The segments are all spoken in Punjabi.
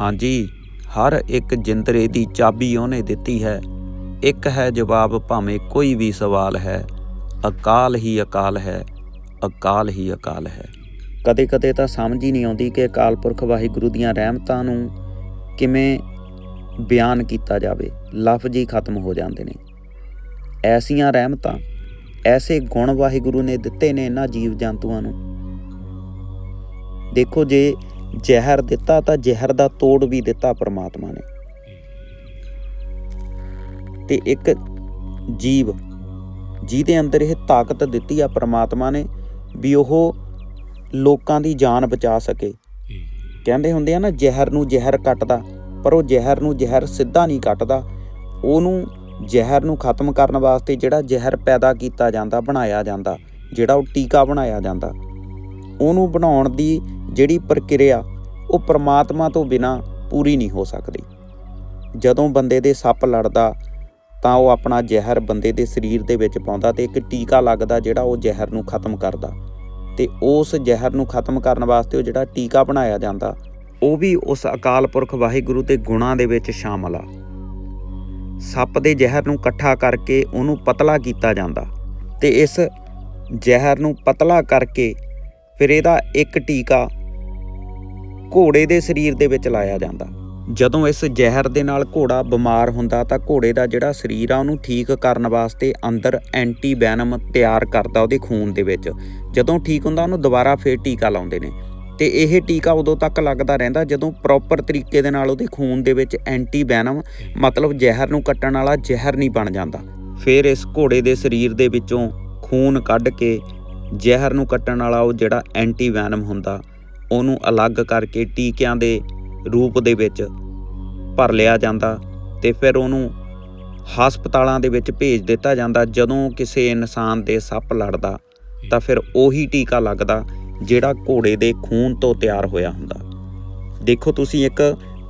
ਹਾਂਜੀ, ਹਰ ਇੱਕ ਜਿੰਦਰੇ ਦੀ ਚਾਬੀ ਉਹਨੇ ਦਿੱਤੀ ਹੈ। ਇੱਕ ਹੈ ਜਵਾਬ ਭਾਵੇਂ ਕੋਈ ਵੀ ਸਵਾਲ ਹੈ, ਅਕਾਲ ਹੀ ਅਕਾਲ ਹੈ, ਅਕਾਲ ਹੀ ਅਕਾਲ ਹੈ। ਕਦੇ ਕਦੇ ਤਾਂ ਸਮਝ ਹੀ ਨਹੀਂ ਆਉਂਦੀ ਕਿ ਅਕਾਲ ਪੁਰਖ ਵਾਹਿਗੁਰੂ ਦੀਆਂ ਰਹਿਮਤਾਂ ਨੂੰ ਕਿਵੇਂ ਬਿਆਨ ਕੀਤਾ ਜਾਵੇ। ਲਫ਼ਜ਼ ਹੀ ਖਤਮ ਹੋ ਜਾਂਦੇ ਨੇ। ਐਸੀਆਂ ਰਹਿਮਤਾਂ, ਐਸੇ ਗੁਣ ਵਾਹਿਗੁਰੂ ਨੇ ਦਿੱਤੇ ਨੇ ਇਹਨਾਂ ਜੀਵ ਜੰਤੂਆਂ ਨੂੰ। ਦੇਖੋ ਜੇ ਜ਼ਹਿਰ ਦਿੱਤਾ ਤਾਂ ਜ਼ਹਿਰ ਦਾ ਤੋੜ ਵੀ ਦਿੱਤਾ ਪ੍ਰਮਾਤਮਾ ਨੇ। ਤੇ ਇੱਕ ਜੀਵ, ਜਿਹਦੇ ਅੰਦਰ ਇਹ ਤਾਕਤ ਦਿੱਤੀ ਆ ਪ੍ਰਮਾਤਮਾ ਨੇ ਵੀ ਉਹ ਲੋਕਾਂ ਦੀ ਜਾਨ ਬਚਾ ਸਕੇ। ਕਹਿੰਦੇ ਹੁੰਦੇ ਆ ਨਾ, ਜ਼ਹਿਰ ਨੂੰ ਜ਼ਹਿਰ ਕੱਟਦਾ, ਪਰ ਉਹ ਜ਼ਹਿਰ ਨੂੰ ਜ਼ਹਿਰ ਸਿੱਧਾ ਨਹੀਂ ਕੱਟਦਾ। ਉਹਨੂੰ ਜ਼ਹਿਰ ਨੂੰ ਖਤਮ ਕਰਨ ਵਾਸਤੇ ਜਿਹੜਾ ਜ਼ਹਿਰ ਪੈਦਾ ਕੀਤਾ ਜਾਂਦਾ, ਬਣਾਇਆ ਜਾਂਦਾ, ਜਿਹੜਾ ਉਹ ਟੀਕਾ ਬਣਾਇਆ ਜਾਂਦਾ, ਉਹਨੂੰ ਬਣਾਉਣ ਦੀ ਜਿਹੜੀ ਪ੍ਰਕਿਰਿਆ ਉਹ ਪ੍ਰਮਾਤਮਾ ਤੋਂ ਬਿਨਾ ਪੂਰੀ ਨਹੀਂ ਹੋ ਸਕਦੀ। ਜਦੋਂ ਬੰਦੇ ਦੇ ਸੱਪ ਲੜਦਾ, ਤਾਂ ਉਹ ਆਪਣਾ ਜ਼ਹਿਰ ਬੰਦੇ ਦੇ ਸਰੀਰ ਦੇ ਵਿੱਚ ਪਾਉਂਦਾ ਤੇ ਇੱਕ ਟੀਕਾ ਲੱਗਦਾ ਜਿਹੜਾ ਉਹ ਜ਼ਹਿਰ ਨੂੰ ਖਤਮ ਕਰਦਾ। ਤੇ ਉਸ ਜ਼ਹਿਰ ਨੂੰ ਖਤਮ ਕਰਨ ਵਾਸਤੇ ਉਹ ਜਿਹੜਾ ਟੀਕਾ ਬਣਾਇਆ ਜਾਂਦਾ, ਉਹ ਵੀ ਉਸ ਅਕਾਲ ਪੁਰਖ ਵਾਹਿਗੁਰੂ ਦੇ ਗੁਣਾਂ ਦੇ ਵਿੱਚ ਸ਼ਾਮਲ ਆ। ਸੱਪ ਦੇ ਜ਼ਹਿਰ ਨੂੰ ਇਕੱਠਾ ਕਰਕੇ ਉਹਨੂੰ ਪਤਲਾ ਕੀਤਾ ਜਾਂਦਾ ਤੇ ਇਸ ਜ਼ਹਿਰ ਨੂੰ ਪਤਲਾ ਕਰਕੇ ਫਿਰ ਇਹਦਾ ਇੱਕ ਟੀਕਾ ਘੋੜੇ ਦੇ ਸਰੀਰ ਦੇ ਵਿੱਚ ਲਾਇਆ ਜਾਂਦਾ। ਜਦੋਂ ਇਸ ਜ਼ਹਿਰ ਦੇ ਨਾਲ ਘੋੜਾ ਬਿਮਾਰ ਹੁੰਦਾ ਤਾਂ ਘੋੜੇ ਦਾ ਜਿਹੜਾ ਸਰੀਰ ਆ ਉਹਨੂੰ ਠੀਕ ਕਰਨ ਵਾਸਤੇ ਅੰਦਰ ਐਂਟੀ ਵੈਨਮ ਤਿਆਰ ਕਰਦਾ ਉਹਦੇ ਖੂਨ ਦੇ ਵਿੱਚ। ਜਦੋਂ ਠੀਕ ਹੁੰਦਾ ਉਹਨੂੰ ਦੁਬਾਰਾ ਫੇਰ ਟੀਕਾ ਲਾਉਂਦੇ ਨੇ। ਤੇ ਇਹ ਟੀਕਾ ਉਦੋਂ ਤੱਕ ਲੱਗਦਾ ਰਹਿੰਦਾ ਜਦੋਂ ਪ੍ਰੋਪਰ ਤਰੀਕੇ ਦੇ ਨਾਲ ਉਹਦੇ ਖੂਨ ਦੇ ਵਿੱਚ ਐਂਟੀ ਵੈਨਮ ਮਤਲਬ ਜ਼ਹਿਰ ਨੂੰ ਕੱਟਣ ਵਾਲਾ ਜ਼ਹਿਰ ਨਹੀਂ ਬਣ ਜਾਂਦਾ। ਫਿਰ ਇਸ ਘੋੜੇ ਦੇ ਸਰੀਰ ਦੇ ਵਿੱਚੋਂ ਖੂਨ ਕੱਢ ਕੇ ਜ਼ਹਿਰ ਨੂੰ ਕੱਟਣ ਵਾਲਾ ਉਹ ਜਿਹੜਾ ਐਂਟੀ ਵੈਨਮ ਹੁੰਦਾ ਉਹਨੂੰ ਅਲੱਗ ਕਰਕੇ ਟੀਕਿਆਂ ਦੇ ਰੂਪ ਦੇ ਵਿੱਚ ਭਰ ਲਿਆ ਜਾਂਦਾ ਤੇ ਫਿਰ ਉਹਨੂੰ ਹਸਪਤਾਲਾਂ ਦੇ ਵਿੱਚ ਭੇਜ ਦਿੱਤਾ ਜਾਂਦਾ। ਜਦੋਂ ਕਿਸੇ ਇਨਸਾਨ ਦੇ ਸੱਪ ਲੜਦਾ, ਤਾਂ ਫਿਰ ਉਹੀ ਟੀਕਾ ਲੱਗਦਾ ਜਿਹੜਾ ਘੋੜੇ ਦੇ ਖੂਨ ਤੋਂ ਤਿਆਰ ਹੋਇਆ ਹੁੰਦਾ। ਦੇਖੋ ਤੁਸੀਂ ਇੱਕ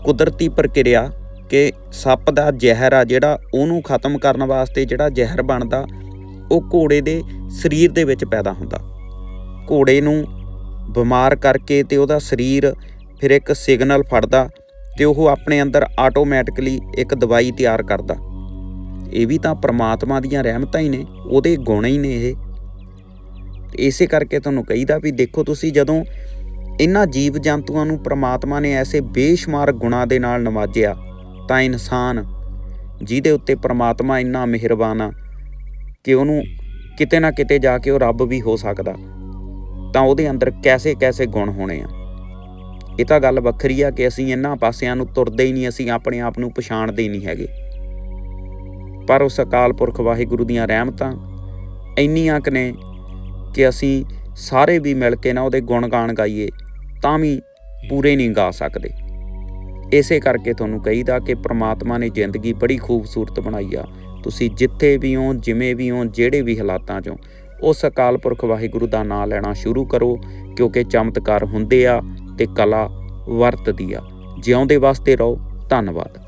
ਕੁਦਰਤੀ ਪ੍ਰਕਿਰਿਆ ਕਿ ਸੱਪ ਦਾ ਜ਼ਹਿਰ ਆ ਜਿਹੜਾ ਉਹਨੂੰ ਖਤਮ ਕਰਨ ਵਾਸਤੇ ਜਿਹੜਾ ਜ਼ਹਿਰ ਬਣਦਾ, ਉਹ ਘੋੜੇ ਦੇ ਸਰੀਰ ਦੇ ਵਿੱਚ ਪੈਦਾ ਹੁੰਦਾ। ਘੋੜੇ ਨੂੰ ਬਿਮਾਰ ਕਰਕੇ ਤੇ ਉਹਦਾ ਸਰੀਰ ਫਿਰ ਇੱਕ ਸਿਗਨਲ ਫੜਦਾ ਤੇ ਉਹ ਆਪਣੇ ਅੰਦਰ ਆਟੋਮੈਟਿਕਲੀ ਇੱਕ ਦਵਾਈ ਤਿਆਰ ਕਰਦਾ। ਇਹ ਵੀ ਤਾਂ ਪ੍ਰਮਾਤਮਾ ਦੀਆਂ ਰਹਿਮਤਾਂ ਹੀ ਨੇ, ਉਹਦੇ ਗੁਣ ਹੀ ਨੇ ਇਹ। ਇਸੇ ਕਰਕੇ ਤੁਹਾਨੂੰ ਕਹੀਦਾ ਵੀ ਦੇਖੋ ਤੁਸੀਂ ਜਦੋਂ ਇਹਨਾਂ ਜੀਵ ਜੰਤੂਆਂ ਨੂੰ ਪ੍ਰਮਾਤਮਾ ਨੇ ਐਸੇ ਬੇਸ਼ੁਮਾਰ ਗੁਣਾਂ ਦੇ ਨਾਲ ਨਵਾਜਿਆ, ਤਾਂ ਇਨਸਾਨ ਜਿਹਦੇ ਉੱਤੇ ਪ੍ਰਮਾਤਮਾ ਇੰਨਾ ਮਿਹਰਬਾਨ ਆ ਕਿ ਉਹਨੂੰ ਕਿਤੇ ਨਾ ਕਿਤੇ ਜਾ ਕੇ ਉਹ ਰੱਬ ਵੀ ਹੋ ਸਕਦਾ। ਤਾਂ ਉਹਦੇ ਅੰਦਰ ਕੈਸੇ ਕੈਸੇ ਗੁਣ ਹੋਣੇ ਆ। ਇਹ ਤਾਂ ਗੱਲ ਵੱਖਰੀ ਆ ਕਿ ਅਸੀਂ ਇਹਨਾਂ ਪਾਸਿਆਂ ਨੂੰ ਤੁਰਦੇ ਹੀ ਨਹੀਂ, ਅਸੀਂ ਆਪਣੇ ਆਪ ਨੂੰ ਪਛਾਣਦੇ ਹੀ ਨਹੀਂ ਹੈਗੇ। ਪਰ ਉਸ ਅਕਾਲ ਪੁਰਖ ਵਾਹਿਗੁਰੂ ਦੀਆਂ ਰਹਿਮਤਾਂ ਇੰਨੀਆਂ ਕੁ ਨੇ ਕਿ ਅਸੀਂ ਸਾਰੇ ਵੀ ਮਿਲ ਕੇ ਨਾ ਉਹਦੇ ਗੁਣ ਗਾਣ ਗਾਈਏ, ਤਾਂ ਵੀ ਪੂਰੇ ਨਹੀਂ ਗਾ ਸਕਦੇ। ਇਸੇ ਕਰਕੇ ਤੁਹਾਨੂੰ ਕਹੀਦਾ ਕਿ ਪ੍ਰਮਾਤਮਾ ਨੇ ਜ਼ਿੰਦਗੀ ਬੜੀ ਖੂਬਸੂਰਤ ਬਣਾਈ ਆ। ਤੁਸੀਂ ਜਿੱਥੇ ਵੀ ਹੋ, ਜਿਵੇਂ ਵੀ ਹੋ, ਜਿਹੜੇ ਵੀ ਹਾਲਾਤਾਂ 'ਚੋਂ ਉਸ ਅਕਾਲ ਪੁਰਖ ਵਾਹਿਗੁਰੂ ਦਾ ਨਾਮ ਲੈਣਾ ਸ਼ੁਰੂ ਕਰੋ, ਕਿਉਂਕਿ ਚਮਤਕਾਰ ਹੁੰਦੇ ਆ ਤੇ ਕਲਾ ਵਰਤਦੀ ਆ। ਜਿਉਂਦੇ ਵਾਸਤੇ ਰਹੋ। ਧੰਨਵਾਦ।